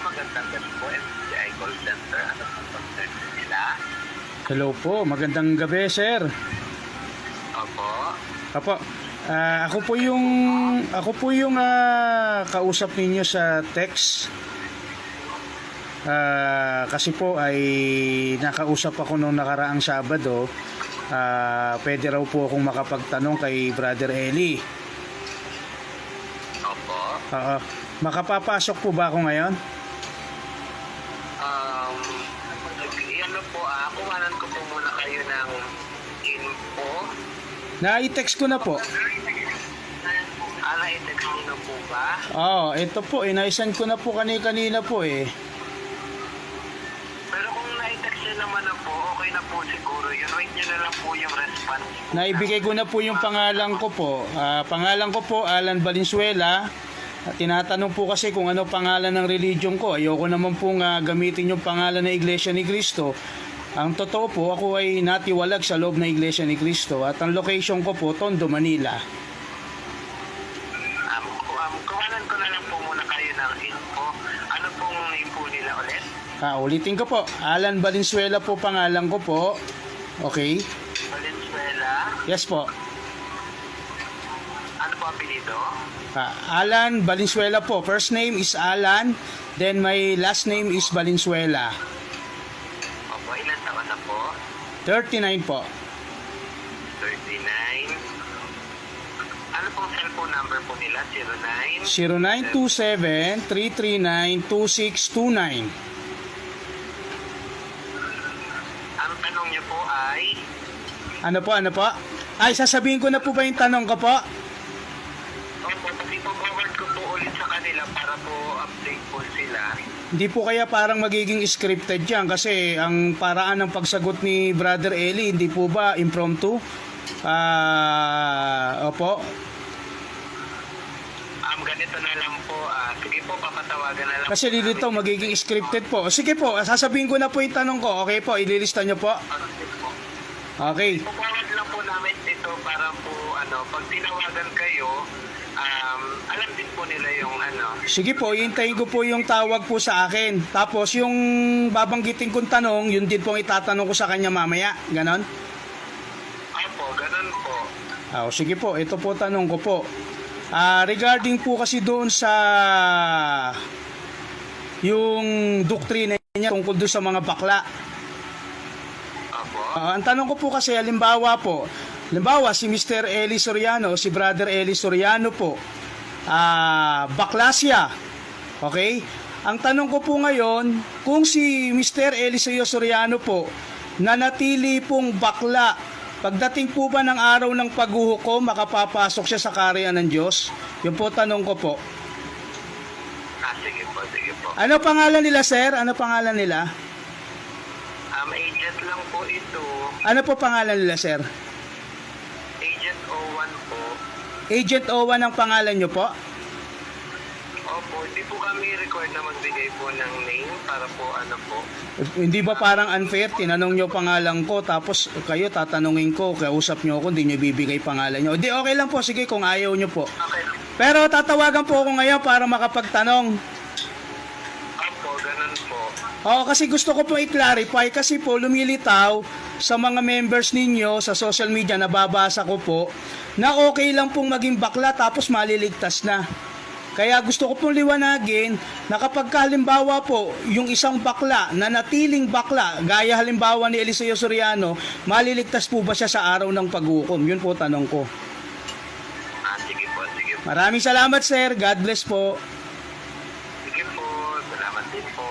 magandang gabi po, FCI Call Center. Ano po concern nila? Hello po, magandang gabi sir. Opo. Apo, ah, ako po yung ako po yung ah, kausap ninyo sa text. Ah, kasi po ay nakausap ako nung nakaraang Sabado. Ah, pwede raw po akong makapagtanong kay Brother Eli. Opo. Oo. makapapasok po ba ako ngayon? Um, ano po ah, kuhanan ko po muna kayo ng info. Na-text ko na po. Ah, na-text niyo na po ba? Oo, ito po, inaisan ko na po kanina po eh. Pero kung na-text niyo naman na po, okay na po siguro yun. Wait niyo na lang po yung response. Naibigay ko na po yung pangalan ko po. Ah, pangalan ko po, Alan Valenzuela. At tinatanong po kasi kung ano pangalan ng religion ko. Ayoko naman po nga gamitin yung pangalan ng Iglesia ni Cristo. Ang totoo po, ako ay natiwalag sa loob ng Iglesia ni Cristo. At ang location ko po, Tondo, Manila. Um, um, kuhanan ko na lang po muna kayo ng info. Ano pong name po nila ulit? Ah, ulitin ko po, Alan Valenzuela po pangalan ko po. Okay? Valenzuela. Yes po. Po apelido? Ah, Alan Valenzuela po. First name is Alan, then my last name is Valenzuela. Opo, ilan taon na po? 39 po. 39. Ano pong cellphone number po nila? 09? 0927-339-2629. Ang tanong niyo po ay, Ano po, ano po? Ay, sasabihin ko na po ba yung tanong ko po? Opo, pati po forward ko po ulit sa kanila para po update po sila. Hindi po kaya parang magiging scripted yan kasi ang paraan ng pagsagot ni Brother Eli, hindi po ba impromptu? Ah, opo. Um, ganito na lang po. ah, sige po, papatawagan na lang Kasi dito magiging scripted po. Sige po, sasabihin ko na po yung tanong ko. Okay po, ililista nyo po. Okay. Forward lang po namin ito para po, ano, pag tinawagan kayo, um, alam din po nila yung ano. Sige po, hintayin ko po yung tawag po sa akin. Tapos yung babanggitin kong tanong, yun din pong itatanong ko sa kanya mamaya. Ganon? Opo, ganun po. Ah, o sige po, ito po tanong ko po. Ah, regarding po kasi doon sa yung doktrina niya tungkol doon sa mga bakla. Opo. Ah, ang tanong ko po kasi, halimbawa po, halimbawa si Mr. Eli Soriano, si Brother Eli Soriano po, ah, bakla siya. Okay? Ang tanong ko po ngayon, kung si Mr. Eliseo Soriano po, nanatili pong bakla, pagdating po ba ng araw ng paghuhukom, makapapasok siya sa karya ng Diyos? Yun po tanong ko po. Ah, sige po, sige po. Ano pangalan nila, sir? Ano pangalan nila? Um, agent lang po ito. Ano po pangalan nila, sir? 01 po. Agent Owan ang pangalan nyo po? Opo, hindi po kami record na magbigay po ng name para po ano po. Hindi ba parang unfair? Tinanong nyo pangalan ko, tapos kayo tatanungin ko, kausap nyo ako, hindi nyo bibigay pangalan nyo. Hindi, okay lang po, sige kung ayaw nyo po. Okay. Pero tatawagan po ako ngayon para makapagtanong. Oo, kasi gusto ko po i-clarify kasi po lumilitaw sa mga members ninyo sa social media, nababasa ko po, na okay lang pong maging bakla tapos maliligtas na. Kaya gusto ko pong liwanagin na kapag halimbawa po yung isang bakla na natiling bakla, gaya halimbawa ni Eliseo Soriano, maliligtas po ba siya sa araw ng paghukom? Yun po tanong ko. Ah, sige po, sige po. Maraming salamat sir. God bless po. Po. Salamat din po.